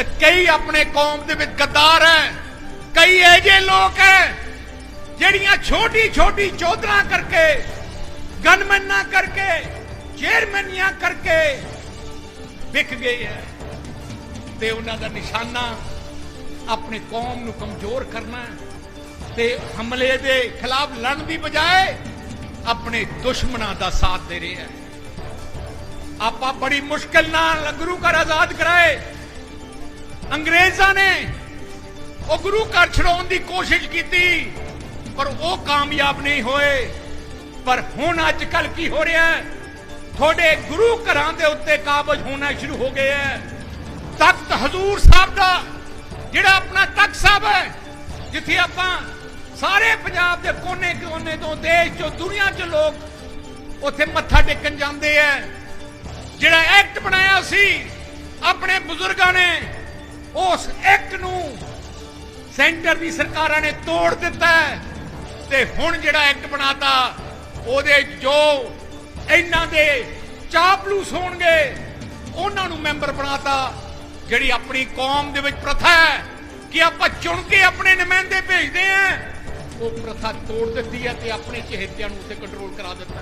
ਤੇ ਕਈ ਆਪਣੇ ਕੌਮ ਦੇ ਵਿੱਚ ਗੱਦਾਰ ਹੈ। ਕਈ ਐਜੇ ਲੋਕ ਹੈ, ਜਿਹੜੀਆਂ ਛੋਟੀ ਛੋਟੀ ਚੌਧਰਾਂ ਕਰਕੇ, ਗਨਮੈਨਾਂ ਕਰਕੇ, ਚੇਅਰਮੈਨੀਆਂ ਕਰਕੇ ਵਿਕ ਗਏ ਹੈ। ਤੇ ਉਹਨਾਂ ਦਾ ਨਿਸ਼ਾਨਾ ਆਪਣੀ ਕੌਮ ਨੂੰ ਕਮਜ਼ੋਰ ਕਰਨਾ ਤੇ ਹਮਲੇ ਦੇ ਖਿਲਾਫ ਲੜਨ ਦੀ ਬਜਾਏ ਆਪਣੇ ਦੁਸ਼ਮਣਾਂ ਦਾ ਸਾਥ ਦੇ ਰਿਹਾ ਹੈ। ਆਪਾਂ ਬੜੀ ਮੁਸ਼ਕਲ ਨਾਲ ਗੁਰੂ ਘਰ ਆਜ਼ਾਦ ਕਰਾਏ। ਅੰਗਰੇਜ਼ਾਂ ਨੇ ਉਹ ਗੁਰੂ ਘਰ ਛਡਾਉਣ ਦੀ ਕੋਸ਼ਿਸ਼ ਕੀਤੀ, ਪਰ ਉਹ ਕਾਮਯਾਬ ਨਹੀਂ ਹੋਏ। ਪਰ ਹੁਣ ਅੱਜ ਕੱਲ ਕੀ ਹੋ ਰਿਹਾ ਹੈ? ਤੁਹਾਡੇ ਗੁਰੂ ਘਰਾਂ ਦੇ ਉੱਤੇ ਕਾਬਜ ਹੋਣਾ ਸ਼ੁਰੂ ਹੋ ਗਿਆ ਹੈ। ਤਖਤ ਹਜ਼ੂਰ ਸਾਹਿਬ ਦਾ ਜਿਹੜਾ ਆਪਣਾ ਤਖਤ ਸਾਹਿਬ ਹੈ, ਜਿੱਥੇ ਆਪਾਂ ਸਾਰੇ ਪੰਜਾਬ ਦੇ ਕੋਨੇ-ਕੋਨੇ ਤੋਂ, ਦੇਸ਼ ਚੋਂ, ਦੁਨੀਆ 'ਚ ਲੋਕ ਉੱਥੇ ਮੱਥਾ ਟੇਕਣ ਜਾਂਦੇ ਐ ਜਿਹੜਾ ਐਕਟ ਬਣਾਇਆ ਸੀ, ਆਪਣੇ ਬਜ਼ੁਰਗਾਂ ਨੇ ਉਸ ਐਕਟ ਨੂੰ ਸੈਂਟਰ ਦੀ ਸਰਕਾਰਾਂ ਨੇ ਤੋੜ ਦਿੱਤਾ ਤੇ ਹੁਣ ਜਿਹੜਾ ਐਕਟ ਬਣਾਤਾ, ਉਹਦੇ ਜੋ ਇਹਨਾਂ ਦੇ ਚਾਪਲੂਸ ਹੋਣਗੇ ਉਹਨਾਂ ਨੂੰ ਮੈਂਬਰ ਬਣਾਤਾ, ਜਿਹੜੀ ਆਪਣੀ ਕੌਮ ਦੇ ਵਿੱਚ ਪ੍ਰਥਾ ਹੈ ਕਿ ਆਪਾਂ ਚੁਣ ਕੇ ਆਪਣੇ ਨੁਮਾਇੰਦੇ ਭੇਜਦੇ ਆ ਉਹ ਪ੍ਰਥਾ ਤੋੜ ਦਿੱਤੀ ਹੈ ਤੇ ਆਪਣੇ ਚਹੇਤਿਆਂ ਨੂੰ ਉੱਤੇ ਕੰਟਰੋਲ ਕਰਾ ਦਿੱਤਾ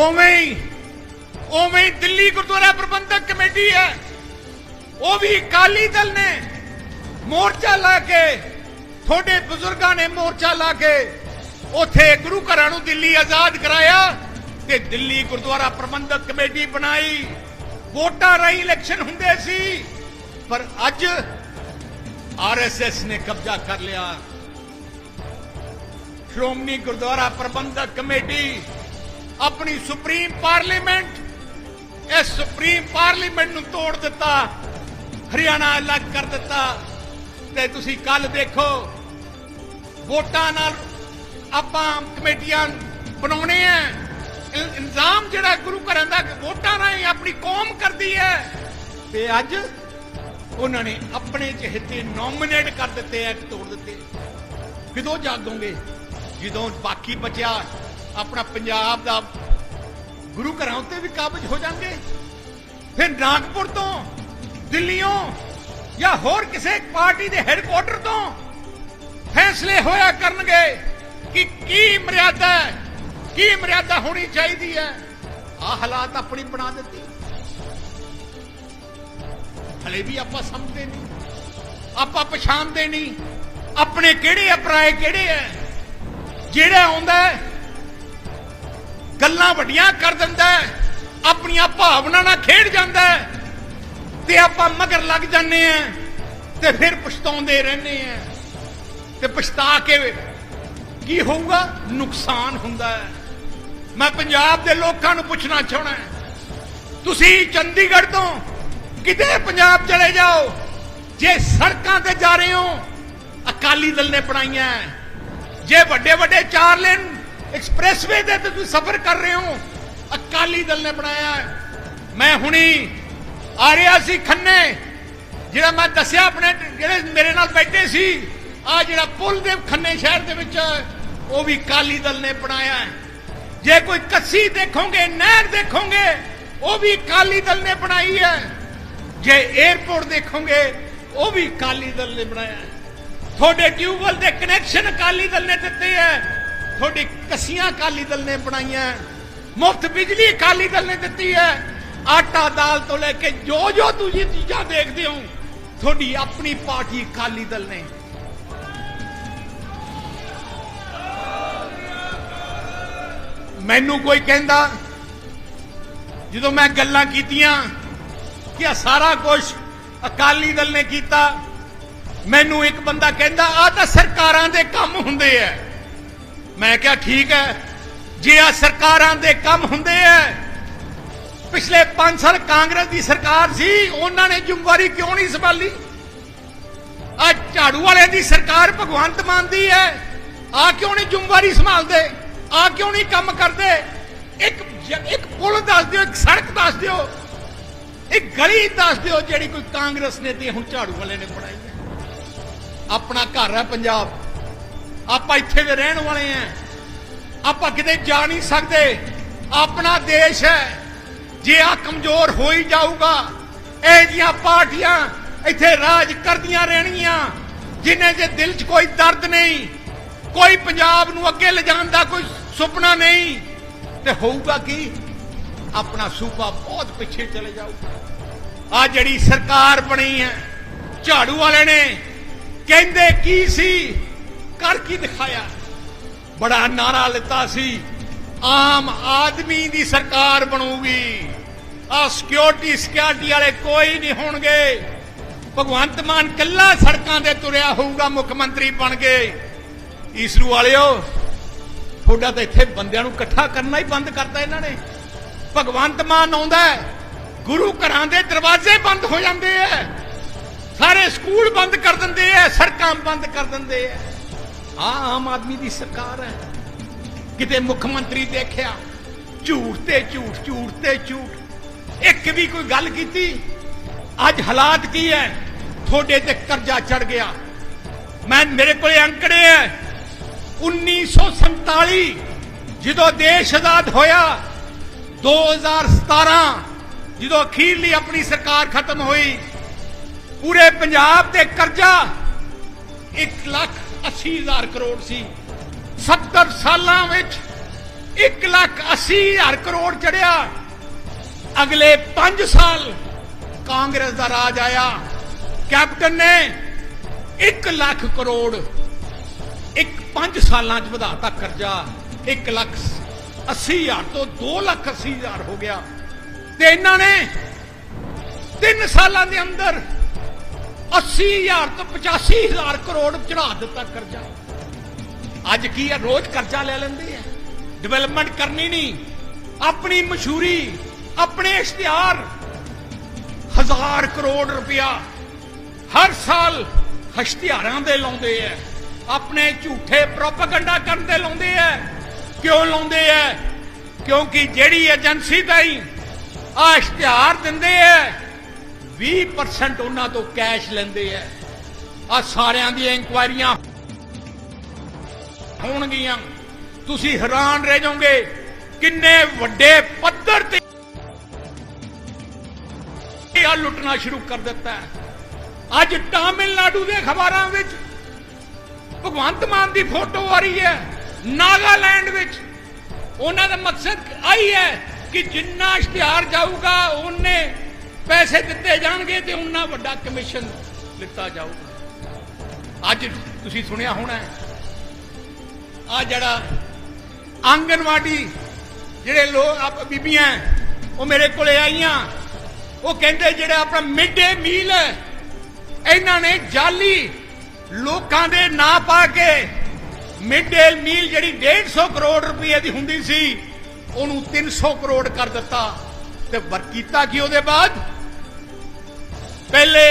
ਉਵੇਂ ਹੀ ਉਵੇਂ ਦਿੱਲੀ ਗੁਰਦੁਆਰਾ ਪ੍ਰਬੰਧਕ ਕਮੇਟੀ ਹੈ। ਉਹ ਵੀ ਅਕਾਲੀ ਦਲ ਨੇ ਮੋਰਚਾ ਲਾ ਕੇ, ਤੁਹਾਡੇ ਬਜ਼ੁਰਗਾਂ ਨੇ ਮੋਰਚਾ ਲਾ ਕੇ ਉਥੇ ਗੁਰੂ ਘਰਾਂ ਨੂੰ ਦਿੱਲੀ ਆਜ਼ਾਦ ਕਰਾਇਆ ਤੇ ਦਿੱਲੀ ਗੁਰਦੁਆਰਾ ਪ੍ਰਬੰਧਕ ਕਮੇਟੀ ਬਣਾਈ। ਵੋਟਾਂ ਰਾਹੀਂ ਇਲੈਕਸ਼ਨ ਹੁੰਦੇ ਸੀ, ਪਰ ਅੱਜ ਆਰਐਸਐਸ ਨੇ ਕਬਜ਼ਾ ਕਰ ਲਿਆ। ਸ਼੍ਰੋਮਣੀ ਗੁਰਦੁਆਰਾ ਪ੍ਰਬੰਧਕ ਕਮੇਟੀ ਆਪਣੀ ਸੁਪਰੀਮ ਪਾਰਲੀਮੈਂਟ ਇਸ ਸੁਪਰੀਮ ਪਾਰਲੀਮੈਂਟ ਨੂੰ ਤੋੜ ਦਿੱਤਾ, ਹਰਿਆਣਾ ਅਲੱਗ ਕਰ ਦਿੱਤਾ ਤੇ ਤੁਸੀਂ ਕੱਲ ਦੇਖੋ, ਵੋਟਾਂ ਨਾਲ ਆਪਾਂ ਕਮੇਟੀਆਂ ਬਣਾਉਣੇ ਆ। ਇਲਜ਼ਾਮ ਜਿਹੜਾ ਗੁਰੂ ਘਰਾਂ ਦਾ ਵੋਟਾਂ ਰਾਹੀਂ ਆਪਣੀ ਕੌਮ ਕਰਦੀ ਹੈ। ਤੇ ਅੱਜ ਉਹਨਾਂ ਨੇ ਆਪਣੇ ਚਹਤੇ ਨੋਮੀਨੇਟ ਕਰ ਦਿੱਤੇ ਐ ਤੋੜ ਦਿੱਤੇ। ਕਿਦੋਂ ਜਾਗੋਗੇ? ਜਦੋਂ ਬਾਕੀ ਬਚਿਆ, ਆਪਣਾ ਪੰਜਾਬ ਦਾ ਗੁਰੂ ਘਰਾਂ ਉੱਤੇ ਵੀ ਕਾਬਜ ਹੋ ਜਾਣਗੇ। ਫਿਰ ਨਾਗਪੁਰ ਤੋਂ ਦਿੱਲੀੋਂ ਜਾਂ ਹੋਰ ਕਿਸੇ ਪਾਰਟੀ ਦੇ ਹੈੱਡਕੁਆਟਰ ਤੋਂ ਫੈਸਲੇ ਹੋਇਆ ਕਰਨਗੇ ਕਿ ਕੀ ਮਰਿਆਦਾ ਹੈ ਕੀ ਮਰਿਆਦਾ ਹੋਣੀ ਚਾਹੀਦੀ ਹੈ। ਆ ਹਾਲਾਤ ਆਪਣੀ ਬਣਾ ਦਿੱਤੀ। ਹਲੇ ਵੀ ਆਪਾਂ ਸਮਝਦੇ ਨਹੀਂ। ਆਪਾਂ ਪਛਾਣਦੇ ਨਹੀਂ। ਆਪਣੇ ਕਿਹੜੇ ਅਪਰਾਏ ਕਿਹੜੇ ਐ ਜਿਹੜਾ ਆਉਂਦਾ ਹੈ, ਗੱਲਾਂ ਵੱਡੀਆਂ ਕਰ ਦਿੰਦਾ ਆਪਣੀਆਂ ਭਾਵਨਾ ਨਾਲ ਖੇਡ ਜਾਂਦਾ ਤੇ ਆਪਾਂ ਮਗਰ ਲੱਗ ਜਾਂਦੇ ਆ ਤੇ ਫਿਰ ਪਛਤਾਉਂਦੇ ਰਹਿੰਦੇ ਆ ਤੇ ਪਛਤਾ ਕੇ ਕੀ ਹੋਊਗਾ? ਨੁਕਸਾਨ ਹੁੰਦਾ ਹੈ। ਮੈਂ ਪੰਜਾਬ ਦੇ ਲੋਕਾਂ ਨੂੰ ਪੁੱਛਣਾ ਚਾਹਣਾ ਤੁਸੀਂ ਚੰਡੀਗੜ੍ਹ ਤੋਂ ਕਿਤੇ ਪੰਜਾਬ ਚਲੇ ਜਾਓ। ਜੇ ਸੜਕਾਂ ਤੇ ਜਾ ਰਹੇ ਹੋ, ਅਕਾਲੀ ਦਲ ਨੇ ਬਣਾਈਆਂ ਜੇ ਵੱਡੇ ਵੱਡੇ ਚਾਰ ਲੇਨ ਐਕਸਪ੍ਰੈਸਵੇ ਦੇ ਤੇ ਤੁਸੀਂ ਸਫ਼ਰ ਕਰ ਰਹੇ ਹੋ। ਅਕਾਲੀ ਦਲ ਨੇ ਬਣਾਇਆ ਮੈਂ ਹੁਣੀ ਆ ਰਿਹਾ ਸੀ ਖੰਨੇ। ਜਿਹੜਾ ਮੈਂ ਦੱਸਿਆ ਆਪਣੇ ਜਿਹੜੇ ਮੇਰੇ ਨਾਲ ਬੈਠੇ ਸੀ ਆ ਜਿਹੜਾ ਪੁਲ ਦੇ ਖੰਨੇ ਸ਼ਹਿਰ ਦੇ ਵਿੱਚ, ਉਹ ਵੀ ਅਕਾਲੀ ਦਲ ਨੇ ਬਣਾਇਆ ਜੇ ਕੋਈ ਕੱਸੀ ਦੇਖੋਗੇ, ਨਹਿਰ ਦੇਖੋਗੇ, ਉਹ ਵੀ ਅਕਾਲੀ ਦਲ ਨੇ ਬਣਾਈ ਹੈ। ਜੇ 에어ਪੋਰਟ ਦੇਖੋਗੇ, ਉਹ ਵੀ ਅਕਾਲੀ ਦਲ ਨੇ ਬਣਾਇਆ ਤੁਹਾਡੇ ਟਿਊਬਵੈਲ ਦੇ ਕਨੈਕਸ਼ਨ ਅਕਾਲੀ ਦਲ ਨੇ ਦਿੱਤੇ ਹੈ। ਤੁਹਾਡੀ ਕੱਸੀਆਂ ਅਕਾਲੀ ਦਲ ਨੇ ਬਣਾਈਆਂ। ਮੁਫਤ ਬਿਜਲੀ ਅਕਾਲੀ ਦਲ ਨੇ ਦਿੱਤੀ ਹੈ। ਆਟਾ ਦਾਲ ਤੋਂ ਲੈ ਕੇ ਜੋ ਜੋ ਤੁਸੀਂ ਚੀਜ਼ਾਂ ਦੇਖਦੇ ਹੋ, ਤੁਹਾਡੀ ਆਪਣੀ ਪਾਰਟੀ ਅਕਾਲੀ ਦਲ ਨੇ। ਮੈਨੂੰ ਕੋਈ ਕਹਿੰਦਾ, ਜਦੋਂ ਮੈਂ ਗੱਲਾਂ ਕੀਤੀਆਂ ਕਿ ਆ ਸਾਰਾ ਕੁਝ ਅਕਾਲੀ ਦਲ ਨੇ ਕੀਤਾ, ਮੈਨੂੰ ਇੱਕ ਬੰਦਾ ਕਹਿੰਦਾ ਆ ਤਾਂ ਸਰਕਾਰਾਂ ਦੇ ਕੰਮ ਹੁੰਦੇ ਐ ਮੈਂ ਕਿਹਾ, ਠੀਕ ਹੈ। ਜੇ ਆ ਸਰਕਾਰਾਂ ਦੇ ਕੰਮ ਹੁੰਦੇ ਐ, ਪਿਛਲੇ 5 ਸਾਲ ਕਾਂਗਰਸ ਦੀ ਸਰਕਾਰ ਸੀ, ਉਹਨਾਂ ਨੇ ਜ਼ਿੰਮੇਵਾਰੀ ਕਿਉਂ ਨਹੀਂ ਸੰਭਾਲੀ? ਆ ਝਾੜੂ ਵਾਲੇ ਦੀ ਸਰਕਾਰ ਭਗਵੰਤ ਮਾਨ ਦੀ ਹੈ ਆ ਕਿਉਂ ਨਹੀਂ ਜ਼ਿੰਮੇਵਾਰੀ ਸੰਭਾਲਦੇ? ਆ ਕਿਉਂ ਨਹੀਂ ਕੰਮ ਕਰਦੇ? ਇੱਕ ਇੱਕ ਪੁਲ ਦੱਸ ਦਿਓ, ਇੱਕ ਸੜਕ ਦੱਸ ਦਿਓ, ਇੱਕ ਗਲੀ ਦੱਸ ਦਿਓ, ਜਿਹੜੀ ਕੋਈ ਕਾਂਗਰਸ ਨੇ ਤੇ ਹੁਣ ਝਾੜੂ ਵਾਲੇ ਨੇ ਬਣਾਈ ਹੈ ਆਪਣਾ ਘਰ ਹੈ ਪੰਜਾਬ। ਆਪਾਂ ਇੱਥੇ ਦੇ ਰਹਿਣ ਵਾਲੇ ਆ। ਆਪਾਂ ਕਿਤੇ ਜਾ ਨਹੀਂ ਸਕਦੇ। ਆਪਣਾ ਦੇਸ਼ ਹੈ। ਜੇ ਆ ਕਮਜ਼ੋਰ ਹੋ ਹੀ ਜਾਊਗਾ, ਇਹ ਜੀਆਂ ਪਾਰਟੀਆਂ ਇੱਥੇ ਰਾਜ ਕਰਦੀਆਂ ਰਹਿਣਗੀਆਂ, ਜਿਨ੍ਹਾਂ ਦੇ ਦਿਲ 'ਚ ਕੋਈ ਦਰਦ ਨਹੀਂ, ਕੋਈ ਪੰਜਾਬ ਨੂੰ ਅੱਗੇ ਲਿਜਾਣ ਦਾ ਕੋਈ ਸੁਪਨਾ ਨਹੀਂ, ਤੇ ਹੋਊਗਾ ਕੀ? ਆਪਣਾ ਸੂਬਾ ਬਹੁਤ ਪਿੱਛੇ ਚਲੇ ਜਾਊਗਾ। ਆ ਜਿਹੜੀ ਸਰਕਾਰ ਬਣੀ ਹੈ, ਝਾੜੂ ਵਾਲੇ ਨੇ, ਕਹਿੰਦੇ ਕੀ ਸੀ? ਕਰ ਕੀ ਦਿਖਾਇਆ? ਬੜਾ ਨਾਰਾ ਲਿੱਤਾ ਸੀ। ਆਮ ਆਦਮੀ ਦੀ ਸਰਕਾਰ ਬਣੂਗੀ। ਆ ਸਿਕਿਉਰਿਟੀ ਸਿਕਿਉਰਿਟੀ ਵਾਲੇ ਕੋਈ ਨਹੀਂ ਹੋਣਗੇ। ਭਗਵੰਤ ਮਾਨ ਕੱਲਾ ਸੜਕਾਂ ਤੇ ਤੁਰਿਆ ਹੋਊਗਾ, ਮੁੱਖ ਮੰਤਰੀ ਬਣ ਕੇ। ਈਸਰੂ ਵਾਲਿਓ, ਤੁਹਾਡਾ ਤਾਂ ਇੱਥੇ ਬੰਦਿਆਂ ਨੂੰ ਇਕੱਠਾ ਕਰਨਾ ਹੀ ਬੰਦ ਕਰਤਾ ਇਹਨਾਂ ਨੇ। ਭਗਵੰਤ ਮਾਨ ਆਉਂਦਾ ਗੁਰੂ ਘਰਾਂ ਦੇ ਦਰਵਾਜ਼ੇ ਬੰਦ ਹੋ ਜਾਂਦੇ ਐ ਸਾਰੇ ਸਕੂਲ ਬੰਦ ਕਰ ਦਿੰਦੇ ਐ ਸੜਕਾਂ ਬੰਦ ਕਰ ਦਿੰਦੇ ਐ ਆ ਆਮ ਆਦਮੀ ਦੀ ਸਰਕਾਰ ਹੈ। ਕਿਤੇ ਮੁੱਖ ਮੰਤਰੀ ਦੇਖਿਆ, ਝੂਠ ਤੇ ਝੂਠ ਝੂਠ ਤੇ ਝੂਠ। ਇੱਕ ਵੀ ਕੋਈ ਗੱਲ ਕੀਤੀ, ਅੱਜ ਹਾਲਾਤ ਕੀ ਹੈ? ਤੁਹਾਡੇ ਤੇ ਕਰਜ਼ਾ ਚੜ ਗਿਆ। ਮੈਂ ਮੇਰੇ ਕੋਲੇ ਅੰਕੜੇ ਹੈ। 1947 ਜਦੋਂ ਦੇਸ਼ ਆਜ਼ਾਦ ਹੋਇਆ 2017 ਜਦੋਂ ਅਖੀਰਲੀ ਆਪਣੀ ਸਰਕਾਰ ਖਤਮ ਹੋਈ, ਪੂਰੇ ਪੰਜਾਬ ਤੇ ਕਰਜ਼ਾ 1 ਲੱਖ 80 ਹਜ਼ਾਰ ਕਰੋੜ ਸੀ। 70 ਸਾਲਾਂ ਵਿੱਚ 1 ਲੱਖ 80 ਹਜ਼ਾਰ ਕਰੋੜ ਚੜਿਆ। ਅਗਲੇ 5 ਸਾਲ ਕਾਂਗਰਸ ਦਾ ਰਾਜ ਆਇਆ। ਕੈਪਟਨ ਨੇ 1 ਲੱਖ ਕਰੋੜ ਇੱਕ 5 ਸਾਲਾਂ ਚ ਵਧਾਤਾ ਕਰਜ਼ਾ। 1 ਲੱਖ 80 ਹਜ਼ਾਰ ਤੋਂ 2 ਲੱਖ 80 ਹਜ਼ਾਰ ਹੋ ਗਿਆ। ਤੇ ਇਹਨਾਂ ਨੇ 3 ਸਾਲਾਂ ਦੇ ਅੰਦਰ 80 ਹਜ਼ਾਰ ਤੋਂ 85 ਹਜ਼ਾਰ ਕਰੋੜ ਚੜਾ ਦਿੱਤਾ ਕਰਜ਼ਾ। ਅੱਜ ਕੀ ਹੈ ਰੋਜ਼ ਕਰਜ਼ਾ ਲੈ ਲੈਂਦੇ ਆ। ਡਿਵੈਲਪਮੈਂਟ ਕਰਨੀ ਨਹੀਂ। ਆਪਣੀ ਮਸ਼ਹੂਰੀ, ਆਪਣੇ ਇਸ਼ਤਿਹਾਰ, ਹਜ਼ਾਰ ਕਰੋੜ ਰੁਪਇਆ ਹਰ ਸਾਲ ਹਸ਼ਤਿਹਾਰਾਂ ਦੇ ਲਾਉਂਦੇ ਐ ਆਪਣੇ ਝੂਠੇ ਪ੍ਰੋਪਗੈਂਡਾ ਕਰਨ ਦੇ ਲਾਉਂਦੇ ਐ ਕਿਉਂ ਲਾਉਂਦੇ ਐ ਕਿਉਂਕਿ ਜਿਹੜੀ ਏਜੰਸੀ ਤਾਈ ਆ ਇਸ਼ਤਿਹਾਰ ਦਿੰਦੇ ਐ 20% ਉਹਨਾਂ ਤੋਂ ਕੈਸ਼ ਲੈਂਦੇ ਐ ਆ ਸਾਰਿਆਂ ਦੀਆਂ ਇਨਕੁਆਇਰੀਆਂ ਹੋਣਗੀਆਂ। ਤੁਸੀਂ ਹੈਰਾਨ ਰਹਿ ਜਾਓਗੇ, ਕਿੰਨੇ ਵੱਡੇ ਪੱਧਰ ਤੇ ਇਹ ਆ ਲੁੱਟਣਾ ਸ਼ੁਰੂ ਕਰ ਦਿੱਤਾ ਹੈ। ਅੱਜ ਤਾਮਿਲਨਾਡੂ ਦੇ ਖਬਰਾਂ ਵਿੱਚ ਭਗਵੰਤ ਮਾਨ ਦੀ ਫੋਟੋ ਆ ਰਹੀ ਹੈ, ਨਾਗਾਲੈਂਡ ਵਿੱਚ। ਉਹਨਾਂ ਦਾ ਮਕਸਦ ਆਈ ਹੈ ਕਿ ਜਿੰਨਾ ਇਸ਼ਤਿਹਾਰ ਜਾਊਗਾ, ਉਹਨੇ ਪੈਸੇ ਦਿੱਤੇ ਜਾਣਗੇ ਤੇ ਉਹਨਾਂ ਵੱਡਾ ਕਮਿਸ਼ਨ ਦਿੱਤਾ ਜਾਊਗਾ ਅੱਜ ਤੁਸੀਂ ਸੁਣਿਆ ਹੋਣਾ ਆ ਜਿਹੜਾ ਆਂਗਨਵਾੜੀ ਜਿਹੜੇ ਲੋਕ ਬੀਬੀਆਂ ਉਹ ਮੇਰੇ ਕੋਲੇ ਆਈਆਂ। ਉਹ ਕਹਿੰਦੇ ਜਿਹੜਾ ਆਪਣਾ ਮਿਡ ਡੇ ਮੀਲ ਹੈ, ਇਹਨਾਂ ਨੇ ਜਾਲੀ ਲੋਕਾਂ ਦੇ ਨਾਂ ਪਾ ਕੇ ਮਿਡ ਡੇ ਮੀਲ ਜਿਹੜੀ 150 ਕਰੋੜ ਰੁਪਏ ਦੀ ਹੁੰਦੀ ਸੀ, ਉਹਨੂੰ 300 ਕਰੋੜ ਕਰ ਦਿੱਤਾ। ਤੇ ਵਰਕੀਤਾ ਕੀ ਉਹਦੇ ਬਾਅਦ? ਪਹਿਲੇ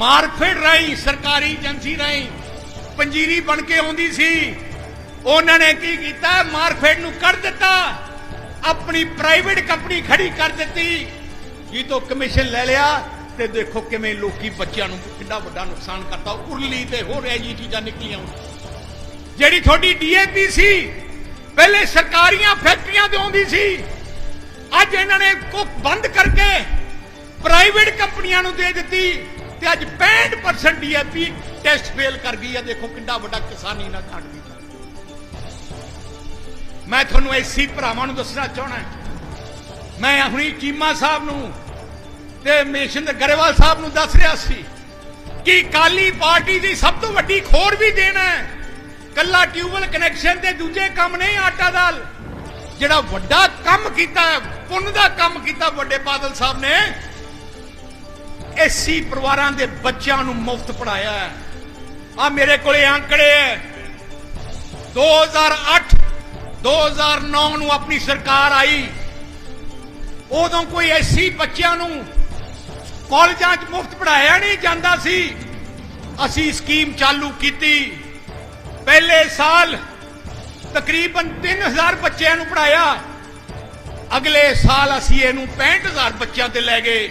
ਮਾਰਕਫੈਡ ਰਾਈ ਸਰਕਾਰੀ ਏਜੰਸੀ ਰਾਈ ਪੰਜੀਰੀ ਬਣ ਕੇ ਆਉਂਦੀ ਸੀ। ਉਹਨਾਂ ਨੇ ਕੀ ਕੀਤਾ? ਮਾਰਕਫੈਡ ਨੂੰ ਕੱਢ ਦਿੱਤਾ। ਆਪਣੀ ਪ੍ਰਾਈਵੇਟ ਕੰਪਨੀ ਖੜੀ ਕਰ ਦਿੱਤੀ। ਜੀ ਤੋਂ ਕਮਿਸ਼ਨ ਲੈ ਲਿਆ ਤੇ ਦੇਖੋ ਕਿਵੇਂ ਲੋਕੀ ਬੱਚਿਆਂ ਨੂੰ ਕਿੰਨਾ ਵੱਡਾ ਨੁਕਸਾਨ ਕਰਤਾ। ਉਰਲੀ ਤੇ ਹੋਰ ਇਹ ਜੀ ਚੀਜ਼ਾਂ ਨਿਕਲੀਆਂ ਜਿਹੜੀ ਤੁਹਾਡੀ ਡੀਏਪੀ ਸੀ, ਪਹਿਲੇ ਸਰਕਾਰੀਆਂ ਫੈਕਟਰੀਆਂ ਤੇ ਆਉਂਦੀ ਸੀ। ਅੱਜ ਇਹਨਾਂ ਨੇ ਕੋ ਬੰਦ ਕਰਕੇ ਪ੍ਰਾਈਵੇਟ ਕੰਪਨੀਆਂ ਨੂੰ ਦੇ ਦਿੱਤੀ ਤੇ ਅੱਜ 65% ਡੀਏਪੀ ਟੈਸਟ ਫੇਲ ਕਰ ਗਈ ਹੈ ਦੇਖੋ ਕਿੰਨਾ ਵੱਡਾ ਕਿਸਾਨੀ ਨਾਲ ਘਾਟ ਕੀਤਾ। ਮੈਂ ਤੁਹਾਨੂੰ ਐਸੀ ਭਰਾਵਾਂ ਨੂੰ ਦੱਸਣਾ ਚਾਹਣਾ ਮੈਂ ਹੁਣੀ ਚੀਮਾ ਸਾਹਿਬ ਨੂੰ ਤੇ ਮੇਸ਼ਿੰਦਰ ਗਰੇਵਾਲ ਸਾਹਿਬ ਨੂੰ ਦੱਸ ਰਿਹਾ ਸੀ ਕਿ ਕਾਲੀ ਪਾਰਟੀ ਦੀ ਸਭ ਤੋਂ ਵੱਡੀ ਖੋਰ ਵੀ ਦੇਣਾ ਹੈ। ਕੱਲਾ ਟਿਊਬਲ ਕਨੈਕਸ਼ਨ ਤੇ ਦੂਜੇ ਕੰਮ ਨਹੀਂ, ਆਟਾ ਦਾਲ। ਜਿਹੜਾ ਵੱਡਾ ਕੰਮ ਕੀਤਾ, ਪੁੰਨ ਦਾ ਕੰਮ ਕੀਤਾ ਵੱਡੇ ਬਾਦਲ ਸਾਹਿਬ ਨੇ ਐਸੀ ਪਰਿਵਾਰਾਂ ਦੇ ਬੱਚਿਆਂ ਨੂੰ ਮੁਫਤ ਪੜਾਇਆ ਹੈ। ਆ ਮੇਰੇ ਕੋਲੇ ਅੰਕੜੇ ਹੈ। 2008 2009 ਨੂੰ ਆਪਣੀ ਸਰਕਾਰ ਆਈ। ਉਦੋਂ ਕੋਈ ਐਸੀ ਬੱਚਿਆਂ ਨੂੰ ਕਾਲਜਾਂ 'ਚ ਮੁਫਤ ਪੜਾਇਆ ਨਹੀਂ ਜਾਂਦਾ ਸੀ। ਅਸੀਂ ਸਕੀਮ ਚਾਲੂ ਕੀਤੀ। ਪਹਿਲੇ ਸਾਲ ਤਕਰੀਬਨ 3000 ਬੱਚਿਆਂ ਨੂੰ ਪੜਾਇਆ ਅਗਲੇ ਸਾਲ ਅਸੀਂ ਇਹਨੂੰ 65000 ਬੱਚਿਆਂ ਤੇ ਲੈ ਗਏ।